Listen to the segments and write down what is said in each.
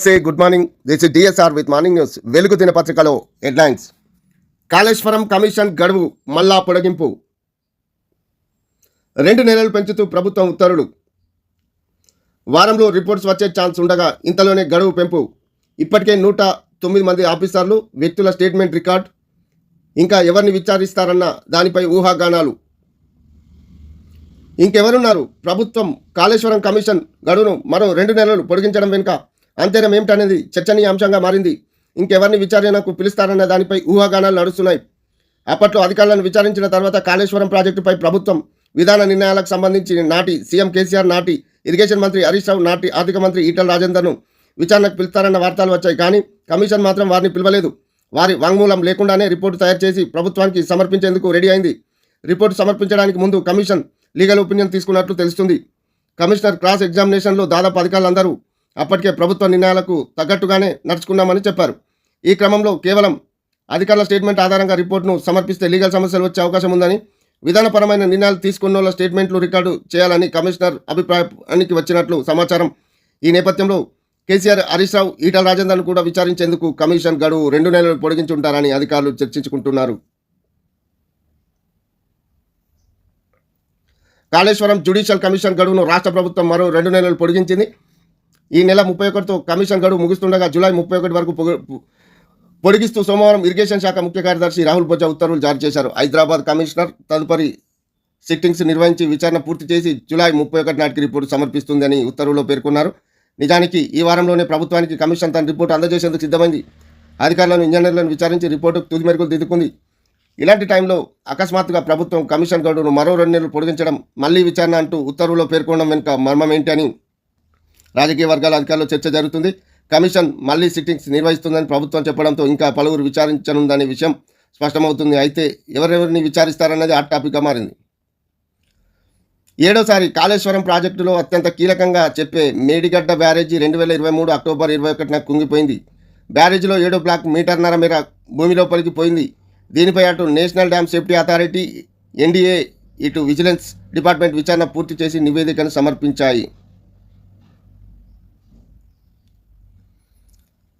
Say good morning this DSR with morning news Velugu దినపత్రికలో headlines Kaleshwaram commission గడువు మళ్ళా పొడిగింపు. రెండు నెలలు పెంచుతూ ప్రభుత్వం ఉత్తర్వులు. వారంలో రిపోర్ట్స్ వచ్చే ఛాన్స్ ఉండగా ఇంతలోనే గడువు పెంపు. ఇప్పటికే నూట తొమ్మిది మంది ఆఫీసర్లు వ్యక్తుల స్టేట్మెంట్ రికార్డ్. ఇంకా ఎవరిని విచారిస్తారన్న దానిపై ఊహాగానాలు. ఇంకెవరున్నారు? ప్రభుత్వం కాళేశ్వరం కమిషన్ గడువును మరో రెండు నెలలు పొడిగించడం వెనుక అంతేనం ఏమిటనేది చర్చనీయాంశంగా మారింది. ఇంకెవరిని విచారణకు పిలుస్తారన్న దానిపై ఊహాగానాలు నడుస్తున్నాయి. అప్పట్లో అధికారులను విచారించిన తర్వాత కాళేశ్వరం ప్రాజెక్టుపై ప్రభుత్వం విధాన నిర్ణయాలకు సంబంధించి నాటి సీఎం కేసీఆర్ నాటి ఇరిగేషన్ మంత్రి హరీష్ రావు నాటి ఆర్థిక మంత్రి ఈటల రాజేందర్ను విచారణకు పిలుస్తారన్న వార్తలు వచ్చాయి. కానీ కమిషన్ మాత్రం వారిని పిలవలేదు. వారి వాంగ్మూలం లేకుండానే రిపోర్టు తయారు చేసి ప్రభుత్వానికి సమర్పించేందుకు రెడీ అయింది. రిపోర్టు సమర్పించడానికి ముందు కమిషన్ లీగల్ ఒపీనియన్ తీసుకున్నట్లు తెలుస్తుంది. కమిషనర్ క్రాస్ ఎగ్జామినేషన్లో దాదాపు అధికారులందరూ అప్పటికే ప్రభుత్వ నిర్ణయాలకు తగ్గట్టుగానే నడుచుకున్నామని చెప్పారు. ఈ క్రమంలో కేవలం అధికారుల స్టేట్మెంట్ ఆధారంగా రిపోర్ట్ను సమర్పిస్తే లీగల్ సమస్యలు వచ్చే అవకాశం ఉందని విధానపరమైన నిర్ణయాలు తీసుకున్న వాళ్ళ స్టేట్మెంట్లు రికార్డు చేయాలని కమిషనర్ అభిప్రాయానికి వచ్చినట్లు సమాచారం. ఈ నేపథ్యంలో కేసీఆర్ హరీష్ రావు ఈటల రాజేందర్ను కూడా విచారించేందుకు కమిషన్ గడువు రెండు నెలలు పొడిగించి ఉంటారని అధికారులు చర్చించుకుంటున్నారు. కాళేశ్వరం జ్యుడిషియల్ కమిషన్ గడువును రాష్ట్ర ప్రభుత్వం మరో రెండు నెలలు పొడిగించింది. ఈ నెల ముప్పై ఒకటితో కమిషన్ గడువు ముగుస్తుండగా జూలై ముప్పై ఒకటి వరకు పొడిగిస్తూ సోమవారం ఇరిగేషన్ శాఖ ముఖ్య కార్యదర్శి రాహుల్ బొజ్జా ఉత్తర్వులు జారీ చేశారు. హైదరాబాద్ కమిషనర్ తదుపరి సిట్టింగ్స్ నిర్వహించి విచారణ పూర్తి చేసి జూలై ముప్పై ఒకటి నాటికి రిపోర్టు సమర్పిస్తుందని ఉత్తర్వులో పేర్కొన్నారు. నిజానికి ఈ వారంలోనే ప్రభుత్వానికి కమిషన్ తన రిపోర్టు అందజేసేందుకు సిద్ధమైంది. అధికారులను ఇంజనీర్లను విచారించి రిపోర్టు తుది మెరుగులు దిద్దుకుంది. ఇలాంటి టైంలో అకస్మాత్తుగా ప్రభుత్వం కమిషన్ గడువును మరో రెండు నెలలు పొడిగించడం మళ్ళీ విచారణ అంటూ ఉత్తర్వులో పేర్కొనడం వెనుక మర్మం ఏంటి అని రాజకీయ వర్గాల అధికారులు చర్చ జరుగుతుంది. కమిషన్ మళ్ళీ సిట్టింగ్స్ నిర్వహిస్తుందని ప్రభుత్వం చెప్పడంతో ఇంకా పలువురు విచారించనుందనే విషయం స్పష్టమవుతుంది. అయితే ఎవరెవరిని విచారిస్తారన్నది హాట్ టాపిక్గా మారింది. ఏడోసారి కాళేశ్వరం ప్రాజెక్టులో అత్యంత కీలకంగా చెప్పే మేడిగడ్డ బ్యారేజీ రెండు వేల ఇరవై మూడు అక్టోబర్ ఇరవై ఒకటిన కుంగిపోయింది. బ్యారేజీలో ఏడో బ్లాక్ మీటర్న్నర మేర భూమి లోపలికి పోయింది. దీనిపై అటు national dam safety authority NDA ఇటు విజిలెన్స్ డిపార్ట్మెంట్ విచారణ పూర్తి చేసి నివేదికను సమర్పించాయి.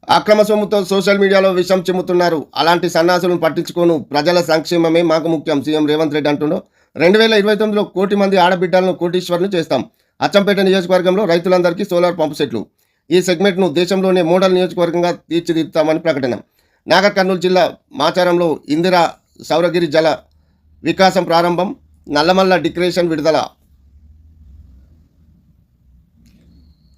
అక్రమ సొమ్ముతో సోషల్ మీడియాలో విషం చిమ్ముతున్నారు. అలాంటి సన్నాసులను పట్టించుకోను. ప్రజల సంక్షేమమే మాకు ముఖ్యం సీఎం రేవంత్ రెడ్డి అంటుండో. రెండు వేల ఇరవై తొమ్మిదిలో కోటి మంది ఆడబిడ్డలను కోటీశ్వర్ను చేస్తాం. అచ్చంపేట నియోజకవర్గంలో రైతులందరికీ సోలార్ పంప్ సెట్లు. ఈ సెగ్మెంట్ను దేశంలోనే మోడల్ నియోజకవర్గంగా తీర్చిదిద్దుతామని ప్రకటన. నాగర్ కర్నూలు జిల్లా మాచారంలో ఇందిరా సౌరగిరి జల వికాసం ప్రారంభం నల్లమల్ల డిక్రేషన్ విడుదల.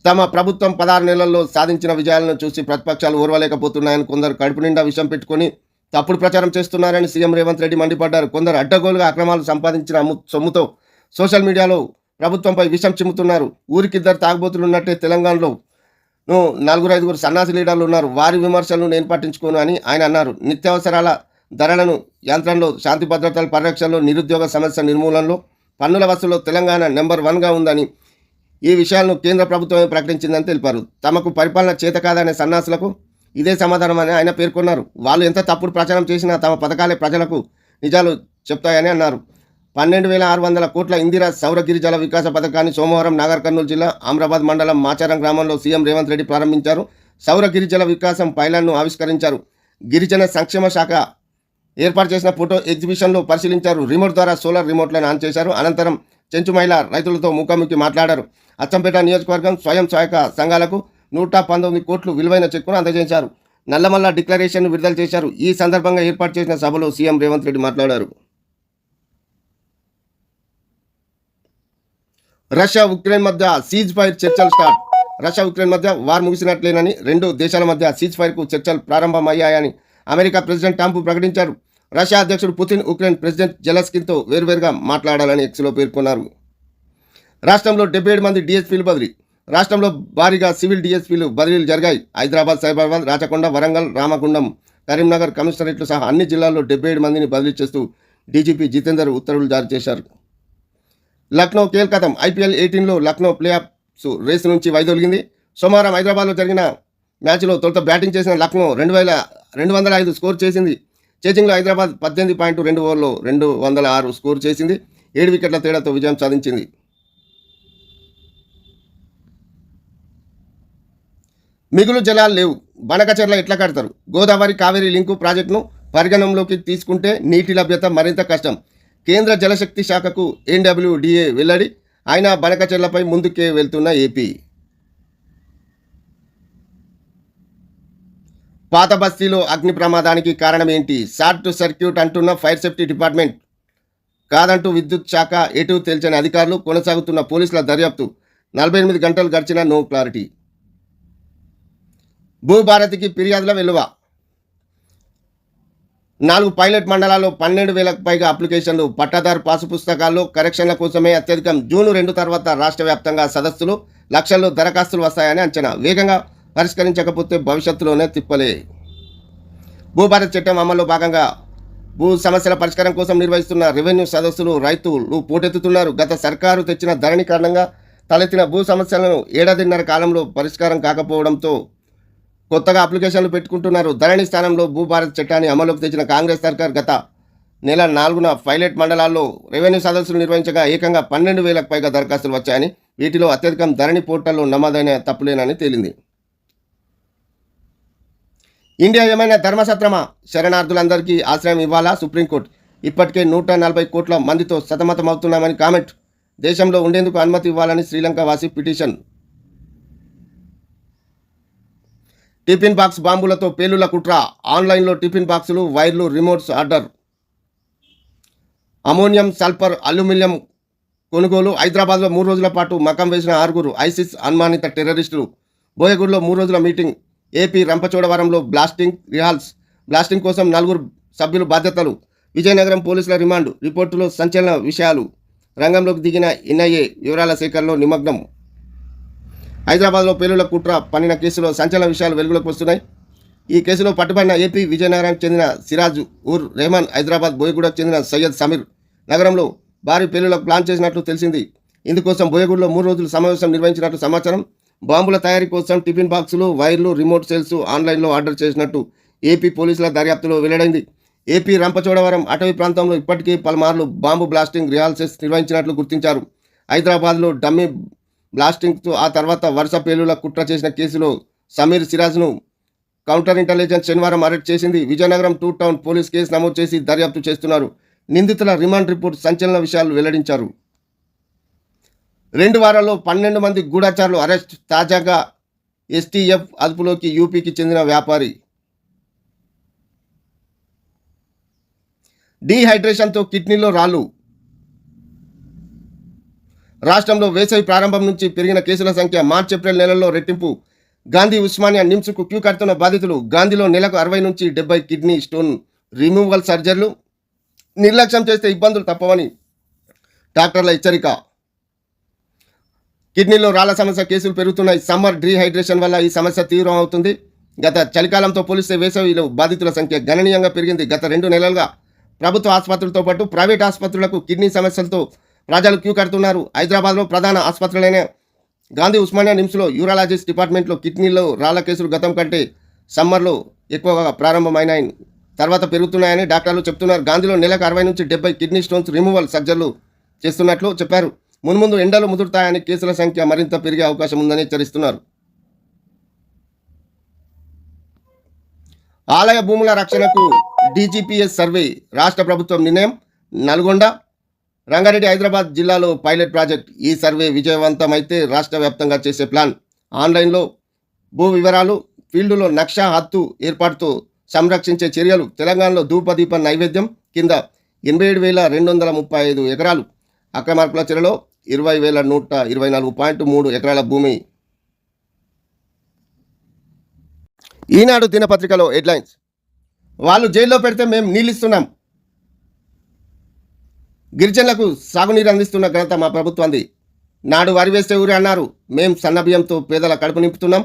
తమ ప్రభుత్వం పదహారు నెలల్లో సాధించిన విజయాలను చూసి ప్రతిపక్షాలు ఓర్వలేకపోతున్నాయని కొందరు కడుపు నిండా విషం పెట్టుకొని తప్పుడు ప్రచారం చేస్తున్నారని సీఎం రేవంత్ రెడ్డి మండిపడ్డారు. కొందరు అడ్డగోలుగా అక్రమాలు సంపాదించిన సొమ్ముతో సోషల్ మీడియాలో ప్రభుత్వంపై విషం చిమ్ముతున్నారు. ఊరికిద్దరు తాగుబోతులు ఉన్నట్టే తెలంగాణలో ను నలుగురు ఐదుగురు సన్నాసి లీడర్లు ఉన్నారు. వారి విమర్శలను నేను పట్టించుకోను అని ఆయన అన్నారు. నిత్యావసరాల ధరలను యంత్రంలో శాంతి భద్రతల పరిరక్షణలో నిరుద్యోగ సమస్య నిర్మూలనలో పన్నుల వసూల్లో తెలంగాణ నెంబర్ వన్గా ఉందని ఈ విషయాలను కేంద్ర ప్రభుత్వమే ప్రకటించిందని తెలిపారు. తమకు పరిపాలన చేత కాదనే సన్నాసులకు ఇదే సమాధానం అని ఆయన పేర్కొన్నారు. వాళ్ళు ఎంత తప్పుడు ప్రచారం చేసినా తమ పథకాలే ప్రజలకు నిజాలు చెప్తాయని అన్నారు. పన్నెండు వేల ఆరు వందల కోట్ల ఇందిరా సౌర గిరిజల వికాస పథకాన్ని సోమవారం నాగర్ కర్నూలు జిల్లా ఆమ్రాబాద్ మండలం మాచారం గ్రామంలో సీఎం రేవంత్ రెడ్డి ప్రారంభించారు. సౌర గిరిజల వికాసం పైలాన్ను ఆవిష్కరించారు. గిరిజన సంక్షేమ శాఖ ఏర్పాటు చేసిన ఫోటో ఎగ్జిబిషన్లో పరిశీలించారు. రిమోట్ ద్వారా సోలార్ రిమోట్లను ఆన్ చేశారు. అనంతరం చెంచు మహిళ రైతులతో ముఖాముఖి మాట్లాడారు. అచ్చంపేట నియోజకవర్గం స్వయం సహాయక సంఘాలకు నూట పంతొమ్మిది కోట్లు విలువైన చెక్కును అందజేశారు. నల్లమల్ల డిక్లరేషన్ విడుదల చేశారు. ఈ సందర్భంగా ఏర్పాటు చేసిన సభలో సీఎం రేవంత్ రెడ్డి మాట్లాడారు. రష్యా ఉక్రెయిన్ మధ్య సీజ్ ఫైర్ చర్చలు స్టార్ట్. రష్యా ఉక్రెయిన్ మధ్య వార్ ముగిసినట్లేనని రెండు దేశాల మధ్య సీజ్ ఫైర్కు చర్చలు ప్రారంభమయ్యాయని అమెరికా ప్రెసిడెంట్ ట్రంప్ ప్రకటించారు. రష్యా అధ్యక్షుడు పుతిన్ ఉక్రెయిన్ ప్రెసిడెంట్ జెలస్కిన్తో వేర్వేరుగా మాట్లాడాలని ఎక్స్లో పేర్కొన్నారు. రాష్ట్రంలో డెబ్బై ఏడు మంది డిఎస్పీలు బదిలీ. రాష్ట్రంలో భారీగా సివిల్ డిఎస్పీలు బదిలీలు జరిగాయి. హైదరాబాద్ సైబరాబాద్ రాచకొండ వరంగల్ రామగుండం కరీంనగర్ కమిషనరేట్లు సహా అన్ని జిల్లాల్లో డెబ్బై ఏడు మందిని బదిలీ చేస్తూ డీజీపీ జితేందర్ ఉత్తర్వులు జారీ చేశారు. లక్నో కేల్కతం ఐపీఎల్ ఎయిటీన్లో లక్నో ప్లేఆఫ్స్ రేసు నుంచి వైదొలిగింది. సోమవారం హైదరాబాద్లో జరిగిన మ్యాచ్లో తొలుత బ్యాటింగ్ చేసిన లక్నో రెండు వేల రెండు వందల ఐదు స్కోర్ చేసింది. చేసింగ్లో హైదరాబాద్ పద్దెనిమిది పాయింట్ రెండు ఓవర్లు రెండు వందల ఆరు స్కోర్ చేసింది. ఏడు వికెట్ల తేడాతో విజయం సాధించింది. మిగులు జలాలు లేవు. బనకచెర్ల ఎట్లా కడతారు? గోదావరి కావేరీ లింకు ప్రాజెక్టును పరిగణంలోకి తీసుకుంటే నీటి లభ్యత మరింత కష్టం. కేంద్ర జలశక్తి శాఖకు ఎన్డబ్ల్యూడిఏ వెల్లడి. అయినా బనకచెర్లపై ముందుకే వెళ్తున్న ఏపీ. పాత బస్తీలో అగ్ని ప్రమాదానికి కారణం ఏంటి? షార్ట్ సర్క్యూట్ అంటున్న ఫైర్ సేఫ్టీ డిపార్ట్మెంట్. కాదంటూ విద్యుత్ శాఖ ఎటు తేల్చని అధికారులు కొనసాగుతున్న పోలీసుల దర్యాప్తు. నలభై ఎనిమిది గంటలు గడిచిన నో క్లారిటీ. భూభారతికి ఫిర్యాదుల విలువ నాలుగు పైలట్ మండలాల్లో పన్నెండు వేలకు పైగా అప్లికేషన్లు పట్టాదారు పాసు పుస్తకాల్లో కరెక్షన్ల కోసమే అత్యధికం జూన్ రెండు తర్వాత రాష్ట్ర వ్యాప్తంగా సదస్సులు లక్షల్లో దరఖాస్తులు వస్తాయని అంచనా. వేగంగా పరిష్కరించకపోతే భవిష్యత్తులోనే తిప్పలే. భూభారత్ చట్టం అమల్లో భాగంగా భూ సమస్యల పరిష్కారం కోసం నిర్వహిస్తున్న రెవెన్యూ సదస్సులు రైతులు పోటెత్తుతున్నారు. గత సర్కారు తెచ్చిన ధరణి కారణంగా తలెత్తిన భూ సమస్యలను ఏడాదిన్నర కాలంలో పరిష్కారం కాకపోవడంతో కొత్తగా అప్లికేషన్లు పెట్టుకుంటున్నారు. ధరణి స్థానంలో భూభారత్ చట్టాన్ని అమలులోకి తెచ్చిన కాంగ్రెస్ సర్కార్ గత నెల నాలుగున పైలట్ మండలాల్లో రెవెన్యూ సదస్సులు నిర్వహించగా ఏకంగా పన్నెండు వేలకు పైగా దరఖాస్తులు వచ్చాయని వీటిలో అత్యధికం ధరణి పోర్టల్లో నమోదైన తప్పులేనని తేలింది. ఇండియా ఏమైనా ధర్మసత్రమా? శరణార్థులందరికీ ఆశ్రయం ఇవ్వాలా? సుప్రీంకోర్టు. ఇప్పటికే నూట నలభై కోట్ల మందితో సతమతమవుతున్నామని కామెంట్. దేశంలో ఉండేందుకు అనుమతి ఇవ్వాలని శ్రీలంక వాసి పిటిషన్. టిఫిన్ బాక్స్ బాంబులతో పేలుల కుట్ర. ఆన్లైన్లో టిఫిన్ బాక్సులు వైర్లు remotes order. Ammonium sulphur aluminium కొనుగోలు. హైదరాబాద్లో మూడు రోజుల పాటు మకం వేసిన ఆరుగురు ఐసిస్ అనుమానిత టెర్రరిస్టులు. బోయగూడలో మూడు రోజుల మీటింగ్. ఏపీ రంపచోడవరంలో బ్లాస్టింగ్ రిహాల్స్ బ్లాస్టింగ్ కోసం నలుగురు సభ్యులు బాధ్యతలు. విజయనగరం పోలీసుల రిమాండ్ రిపోర్టులో సంచలన విషయాలు. రంగంలోకి దిగిన ఎన్ఐఏ వివరాల సేకరణలో నిమగ్నం. హైదరాబాద్లో పేలుల కుట్ర పన్నిన కేసులో సంచలన విషయాలు వెలుగులోకి వస్తున్నాయి. ఈ కేసులో పట్టుబడిన ఏపీ విజయనగరానికి చెందిన సిరాజ్ ఉర్ రెహమాన్ హైదరాబాద్ బోయగూడకు చెందిన సయ్యద్ సమీర్. నగరంలో భారీ పేలులకు ప్లాన్ చేసినట్లు తెలిసింది. ఇందుకోసం బోయగూడలో మూడు రోజులు సమావేశం నిర్వహించినట్లు సమాచారం. బాంబుల తయారీ కోసం టిఫిన్ బాక్సులు వైర్లు రిమోట్ సెల్స్ ఆన్లైన్లో ఆర్డర్ చేసినట్టు ఏపీ పోలీసుల దర్యాప్తులో వెల్లడైంది. ఏపీ రంపచోడవరం అటవీ ప్రాంతంలో ఇప్పటికీ పలుమార్లు బాంబు బ్లాస్టింగ్ రిహాల్సెస్ నిర్వహించినట్లు గుర్తించారు. హైదరాబాద్లో డమ్మీ బ్లాస్టింగ్తో ఆ తర్వాత వరుస పేలుల కుట్ర చేసిన కేసులో సమీర్ సిరాజ్ను కౌంటర్ ఇంటెలిజెన్స్ శనివారం అరెస్ట్ చేసింది. Vizianagaram two town police case నమోదు చేసి దర్యాప్తు చేస్తున్నారు. నిందితుల రిమాండ్ రిపోర్ట్ సంచలన విషయాలు వెల్లడించారు. రెండు వారాల్లో పన్నెండు మంది గూఢాచారులు అరెస్ట్ తాజాగా ఎస్టీఎఫ్ అదుపులోకి యూపీకి చెందిన వ్యాపారి. డీహైడ్రేషన్తో కిడ్నీలో రాళ్ళు. రాష్ట్రంలో వేసవి ప్రారంభం నుంచి పెరిగిన కేసుల సంఖ్య మార్చి ఏప్రిల్ నెలల్లో రెట్టింపు. గాంధీ ఉస్మానియా నిమ్స్కు క్యూ కడుతున్న బాధితులు గాంధీలో నెలకు అరవై నుంచి డెబ్బై కిడ్నీ స్టోన్ రిమూవల్ సర్జరీలు. నిర్లక్ష్యం చేస్తే ఇబ్బందులు తప్పవని డాక్టర్ల హెచ్చరిక. కిడ్నీలో రాళ్ళ సమస్య కేసులు పెరుగుతున్నాయి. సమ్మర్ డీహైడ్రేషన్ వల్ల ఈ సమస్య తీవ్రం అవుతుంది. గత చలికాలంతో పోలిస్తే వేసవిలో బాధితుల సంఖ్య గణనీయంగా పెరిగింది. గత రెండు నెలలుగా ప్రభుత్వ ఆసుపత్రులతో పాటు ప్రైవేట్ ఆసుపత్రులకు కిడ్నీ సమస్యలతో ప్రజలు క్యూ కడుతున్నారు. హైదరాబాద్లో ప్రధాన ఆసుపత్రులైన గాంధీ ఉస్మానియా నిమ్స్లో యూరాలజిస్ట్ డిపార్ట్మెంట్లో కిడ్నీలో రాళ్ళ కేసులు గతం కంటే సమ్మర్లో ఎక్కువగా ప్రారంభమైనాయి. తర్వాత పెరుగుతున్నాయని డాక్టర్లు చెప్తున్నారు. గాంధీలో నెలకు అరవై నుంచి డెబ్బై కిడ్నీ స్టోన్స్ రిమూవల్ సర్జర్లు చేస్తున్నట్లు చెప్పారు. మున్ముందు ఎండలు ముదురుతాయని కేసుల సంఖ్య మరింత పెరిగే అవకాశం ఉందని హెచ్చరిస్తున్నారు. ఆలయ భూముల రక్షణకు డీజీపీఎస్ సర్వే రాష్ట్ర ప్రభుత్వం నిర్ణయం నల్గొండ రంగారెడ్డి హైదరాబాద్ జిల్లాలో పైలట్ ప్రాజెక్ట్. ఈ సర్వే విజయవంతమైతే రాష్ట్ర వ్యాప్తంగా చేసే ప్లాన్. ఆన్లైన్లో భూ వివరాలు ఫీల్డులో నక్షా హత్తు ఏర్పాటుతో సంరక్షించే చర్యలు. తెలంగాణలో ధూపదీప నైవేద్యం కింద ఎనభై ఏడు వేల రెండు వందల ముప్పై ఐదు ఎకరాలు. అక్రమార్కుల చెరలో ఇరవై వేల నూట ఇరవై నాలుగు పాయింట్ మూడు ఎకరాల భూమి. ఈనాడు దినపత్రికలో హెడ్లైన్స్ వాళ్ళు జైల్లో పెడితే మేము నీళ్ళిస్తున్నాం. గిరిజనులకు సాగునీరు అందిస్తున్న ఘనత మా ప్రభుత్వంది నాడు వరి వేస్తే ఊరి అన్నారు. మేము సన్నబియ్యంతో పేదల కడుపు నింపుతున్నాం.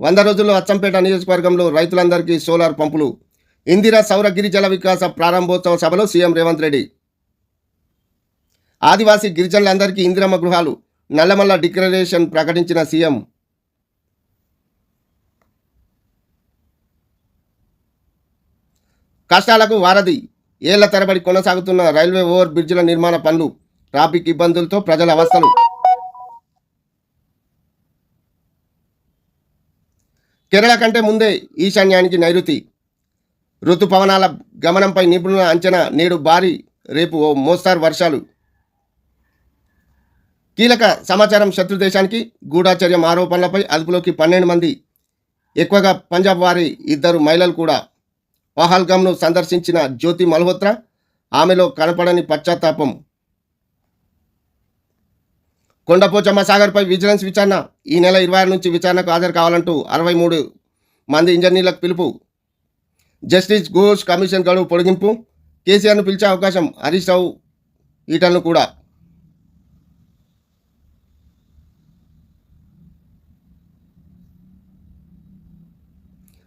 వంద రోజుల్లో అచ్చంపేట నియోజకవర్గంలో రైతులందరికీ సోలార్ పంపులు. ఇందిరా సౌర గిరిజల వికాస ప్రారంభోత్సవ సభలో సీఎం రేవంత్ రెడ్డి ఆదివాసీ గిరిజనులందరికీ ఇందిరమ్మ గృహాలు నల్లమల్ల డిక్లరేషన్ ప్రకటించిన సీఎం. కష్టాలకు వారధి ఏళ్ళ తరబడి కొనసాగుతున్న రైల్వే ఓవర్ బ్రిడ్జ్ల నిర్మాణ పనులు ట్రాఫిక్ ఇబ్బందులతో ప్రజల అవస్థలు. కేరళ కంటే ముందే ఈశాన్యానికి నైరుతి. ఋతుపవనాల గమనంపై నిపుణుల అంచనా నేడు భారీ రేపు ఓ మోస్తారు వర్షాలు. కీలక సమాచారం శత్రు దేశానికి గూఢాచర్యం ఆరోపణలపై అదుపులోకి పన్నెండు మంది ఎక్కువగా పంజాబ్ వారి ఇద్దరు మహిళలు కూడా పహల్గామ్ను సందర్శించిన జ్యోతి మల్హోత్రా ఆమెలో కనపడని పశ్చాత్తాపం. కొండపోచమ్మ సాగర్పై విజిలెన్స్ విచారణ. ఈ నెల ఇరవై ఆరు నుంచి విచారణకు హాజరు కావాలంటూ అరవై మూడు మంది ఇంజనీర్లకు పిలుపు. జస్టిస్ ఘోష్ కమిషన్ గడువు పొడిగింపు. కేసీఆర్ను పిలిచే అవకాశం హరీష్ రావు ఈటలను కూడా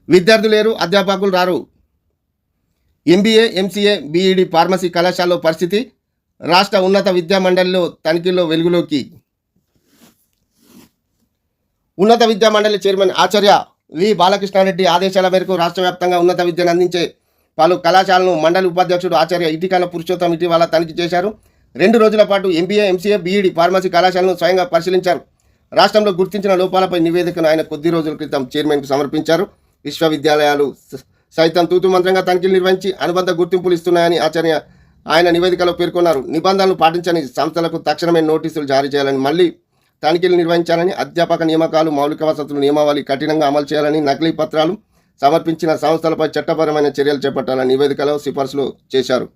విద్యార్థులు లేరు అధ్యాపకులు రారు. ఎంబీఏ ఎంసీఏ బీఈడి ఫార్మసీ కళాశాలలో పరిస్థితి రాష్ట్ర ఉన్నత విద్యా మండలిలో తనిఖీల్లో వెలుగులోకి. ఉన్నత విద్యా మండలి చైర్మన్ ఆచార్య వి బాలకృష్ణారెడ్డి ఆదేశాల మేరకు రాష్ట్ర వ్యాప్తంగా ఉన్నత విద్యను అందించే పలు కళాశాలను మండలి ఉపాధ్యక్షుడు ఆచార్య ఇటీకాల పురుషోత్తం ఇటీవల తనిఖీ చేశారు. రెండు రోజుల పాటు ఎంబీఏ ఎంసీఏ బీఈడి ఫార్మసీ కళాశాలను స్వయంగా పరిశీలించారు. రాష్ట్రంలో గుర్తించిన లోపాలపై నివేదికను ఆయన కొద్ది రోజుల క్రితం చైర్మన్కు సమర్పించారు. విశ్వవిద్యాలయాలు. సైతం తూతు మంత్రంగా తనిఖీలు నిర్వహించి అనుబంధ గుర్తింపులు ఇస్తున్నాయని ఆచార్య ఆయన నివేదికలో పేర్కొన్నారు. నిబంధనలు పాటించని సంస్థలకు తక్షణమే నోటీసులు జారీ చేయాలని మళ్ళీ తనిఖీలు నిర్వహించాలని అధ్యాపక నియామకాలు మౌలిక వసతులు నియమావళి కఠినంగా అమలు చేయాలని నకిలీ పత్రాలు సమర్పించిన సంస్థలపై చట్టపరమైన చర్యలు చేపట్టాలని నివేదికలో సిఫార్సులు చేశారు.